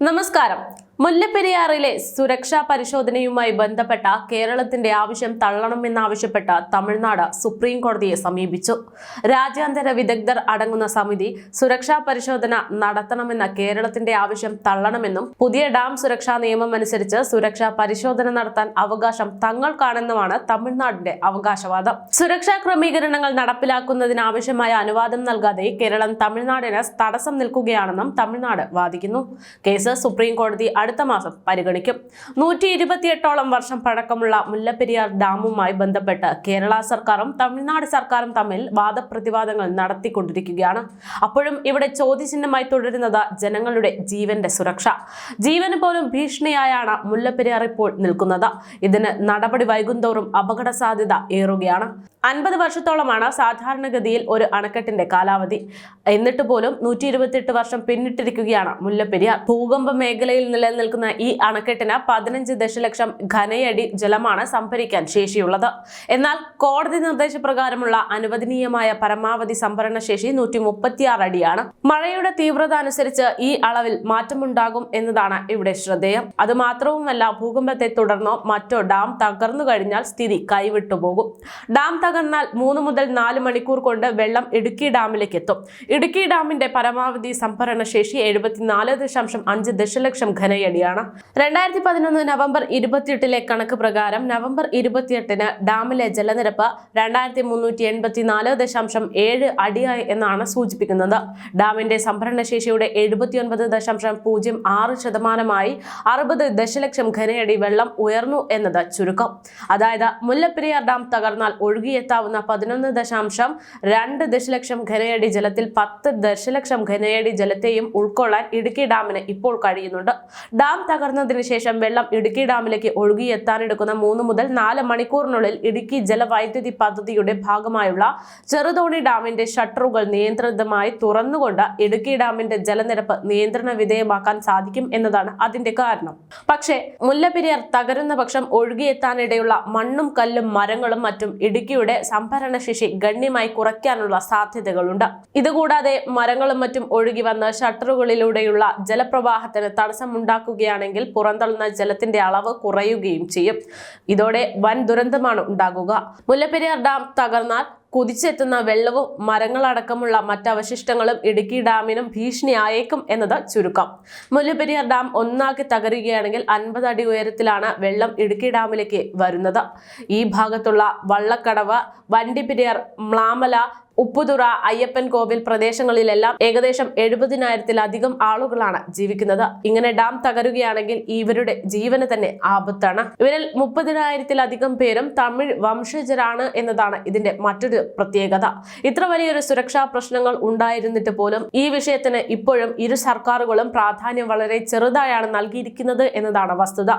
നമസ്കാരം. മുല്ലപ്പെരിയാറിലെ സുരക്ഷാ പരിശോധനയുമായി ബന്ധപ്പെട്ട കേരളത്തിന്റെ ആവശ്യം തള്ളണമെന്നാവശ്യപ്പെട്ട് തമിഴ്നാട് സുപ്രീം കോടതിയെ സമീപിച്ചു. രാജ്യാന്തര വിദഗ്ധർ അടങ്ങുന്ന സമിതി സുരക്ഷാ പരിശോധന നടത്തണമെന്ന കേരളത്തിന്റെ ആവശ്യം തള്ളണമെന്നും പുതിയ ഡാം സുരക്ഷാ നിയമം അനുസരിച്ച് സുരക്ഷാ പരിശോധന നടത്താൻ അവകാശം തങ്ങൾക്കാണെന്നുമാണ് തമിഴ്നാടിന്റെ അവകാശവാദം. സുരക്ഷാ ക്രമീകരണങ്ങൾ നടപ്പിലാക്കുന്നതിനാവശ്യമായ അനുവാദം നൽകാതെ കേരളം തമിഴ്നാടിന് തടസ്സം നിൽക്കുകയാണെന്നും തമിഴ്നാട് വാദിക്കുന്നു. കേസ് സുപ്രീം കോടതി അടുത്ത മാസം പരിഗണിക്കും. നൂറ്റി ഇരുപത്തിയെട്ടോളം വർഷം പഴക്കമുള്ള മുല്ലപ്പെരിയാർ ഡാമുമായി ബന്ധപ്പെട്ട് കേരള സർക്കാരും തമിഴ്നാട് സർക്കാരും തമ്മിൽ വാദപ്രതിവാദങ്ങൾ നടത്തിക്കൊണ്ടിരിക്കുകയാണ്. അപ്പോഴും ഇവിടെ ചോദ്യചിഹ്നമായി തുടരുന്നത് ജനങ്ങളുടെ ജീവന്റെ സുരക്ഷ. ജീവന് പോലും ഭീഷണിയായാണ് മുല്ലപ്പെരിയാർ ഇപ്പോൾ നിൽക്കുന്നത്. ഇതിന് നടപടി വൈകുന്തോറും അപകട സാധ്യത ഏറുകയാണ്. അൻപത് വർഷത്തോളമാണ് സാധാരണഗതിയിൽ ഒരു അണക്കെട്ടിന്റെ കാലാവധി. എന്നിട്ട് പോലും നൂറ്റി വർഷം പിന്നിട്ടിരിക്കുകയാണ് മുല്ലപ്പെരിയാർ. ഭൂകമ്പ മേഖലയിൽ നിലനിൽക്കുന്ന ഈ അണക്കെട്ടിന് പതിനഞ്ച് ദശലക്ഷം ഘനയടി ജലമാണ് സംഭരിക്കാൻ ശേഷിയുള്ളത്. എന്നാൽ കോടതി നിർദ്ദേശപ്രകാരമുള്ള അനുവദനീയമായ പരമാവധി സംഭരണ ശേഷി നൂറ്റി മുപ്പത്തിയാറ് അടിയാണ്. മഴയുടെ തീവ്രത അനുസരിച്ച് ഈ അളവിൽ മാറ്റമുണ്ടാകും എന്നതാണ് ഇവിടെ ശ്രദ്ധേയം. അത് മാത്രവുമല്ല ഭൂകമ്പത്തെ തുടർന്നോ മറ്റോ ഡാം തകർന്നു കഴിഞ്ഞാൽ സ്ഥിതി കൈവിട്ടുപോകും ഡാം തകർന്നാൽ മൂന്ന് മുതൽ നാല് മണിക്കൂർ കൊണ്ട് വെള്ളം ഇടുക്കി ഡാമിലേക്ക് എത്തും. ഇടുക്കി ഡാമിന്റെ പരമാവധി സംഭരണ ശേഷി എഴുപത്തിനാല് ദശാംശം അഞ്ച് ദശലക്ഷം ഘനയടിയാണ് രണ്ടായിരത്തി പതിനൊന്ന് നവംബർ ഇരുപത്തിയെട്ടിലെ കണക്ക് പ്രകാരം നവംബർ ഇരുപത്തിയെട്ടിന് ഡാമിലെ ജലനിരപ്പ് രണ്ടായിരത്തി മുന്നൂറ്റി എൺപത്തിനാല് ദശാംശം ഏഴ് അടിയായി എന്നാണ് സൂചിപ്പിക്കുന്നത്. ഡാമിന്റെ സംഭരണശേഷിയുടെ എഴുപത്തിയൊൻപത് ദശാംശം പൂജ്യം ആറ് ശതമാനമായി അറുപത് ദശലക്ഷം ഘനയടി വെള്ളം ഉയർന്നു എന്നത് ചുരുക്കം. അതായത് മുല്ലപ്പെരിയാർ ഡാം തകർന്നാൽ ഒഴുകിയെത്താവുന്ന പതിനൊന്ന് ദശാംശം രണ്ട് ദശലക്ഷം ഘനയടി ജലത്തിൽ പത്ത് ദശലക്ഷം ഘനയടി ജലത്തെയും ഉൾക്കൊള്ളാൻ ഇടുക്കി ഡാമിന് ഇപ്പോൾ കഴിയുന്നുണ്ട്. ഡാം തകർന്നതിന് ശേഷം വെള്ളം ഇടുക്കി ഡാമിലേക്ക് ഒഴുകിയെത്താനെടുക്കുന്ന മൂന്ന് മുതൽ നാല് മണിക്കൂറിനുള്ളിൽ ഇടുക്കി ജലവൈദ്യുതി പദ്ധതിയുടെ ഭാഗമായുള്ള ചെറുതോണി ഡാമിന്റെ ഷട്ടറുകൾ നിയന്ത്രിതമായി തുറന്നുകൊണ്ട് ഇടുക്കി ഡാമിന്റെ ജലനിരപ്പ് നിയന്ത്രണ വിധേയമാക്കാൻ സാധിക്കും എന്നതാണ് അതിന്റെ കാരണം. പക്ഷേ മുല്ലപ്പെരിയാർ തകരുന്ന പക്ഷം ഒഴുകിയെത്താനിടയുള്ള മണ്ണും കല്ലും മരങ്ങളും മറ്റും ഇടുക്കിയുടെ സംഭരണ ശേഷി ഗണ്യമായി കുറയ്ക്കാനുള്ള സാധ്യതകളുണ്ട്. ഇതുകൂടാതെ മരങ്ങളും മറ്റും ഒഴുകി വന്ന് ഷട്ടറുകളിലൂടെയുള്ള ജലപ്രവാഹത്തിന് തടസ്സമുണ്ടാക്കുകയാണെങ്കിൽ പുറന്തള്ളുന്ന ജലത്തിന്റെ അളവ് കുറയുകയും ചെയ്യും. ഇതോടെ വൻ ദുരന്തമാണ് ഉണ്ടാകുക. മുല്ലപ്പെരിയാർ ഡാം തകർന്നാൽ കുതിച്ചെത്തുന്ന വെള്ളവും മരങ്ങളടക്കമുള്ള മറ്റവശിഷ്ടങ്ങളും ഇടുക്കി ഡാമിനും ഭീഷണിയായേക്കും എന്നത് ചുരുക്കം. മുല്ലപ്പെരിയാർ ഡാം ഒന്നാക്കി തകരുകയാണെങ്കിൽ അൻപത് അടി ഉയരത്തിലാണ് വെള്ളം ഇടുക്കി ഡാമിലേക്ക് വരുന്നത്. ഈ ഭാഗത്തുള്ള വള്ളക്കടവ് വണ്ടിപ്പെരിയാർ മ്ലാമല ഉപ്പുതുറ അയ്യപ്പൻ കോവിൽ പ്രദേശങ്ങളിലെല്ലാം ഏകദേശം എഴുപതിനായിരത്തിലധികം ആളുകളാണ് ജീവിക്കുന്നത്. ഇങ്ങനെ ഡാം തകരുകയാണെങ്കിൽ ഇവരുടെ ജീവന് തന്നെ ആപത്താണ്. ഇവരിൽ മുപ്പതിനായിരത്തിലധികം പേരും തമിഴ് വംശജരാണ് എന്നതാണ് ഇതിന്റെ മറ്റൊരു പ്രത്യേകത. ഇത്ര വലിയൊരു സുരക്ഷാ പ്രശ്നങ്ങൾ ഉണ്ടായിരുന്നിട്ട് പോലും ഈ വിഷയത്തിന് ഇപ്പോഴും ഇരു സർക്കാരുകളും പ്രാധാന്യം വളരെ ചെറുതായാണ് നൽകിയിരിക്കുന്നത് എന്നതാണ് വസ്തുത.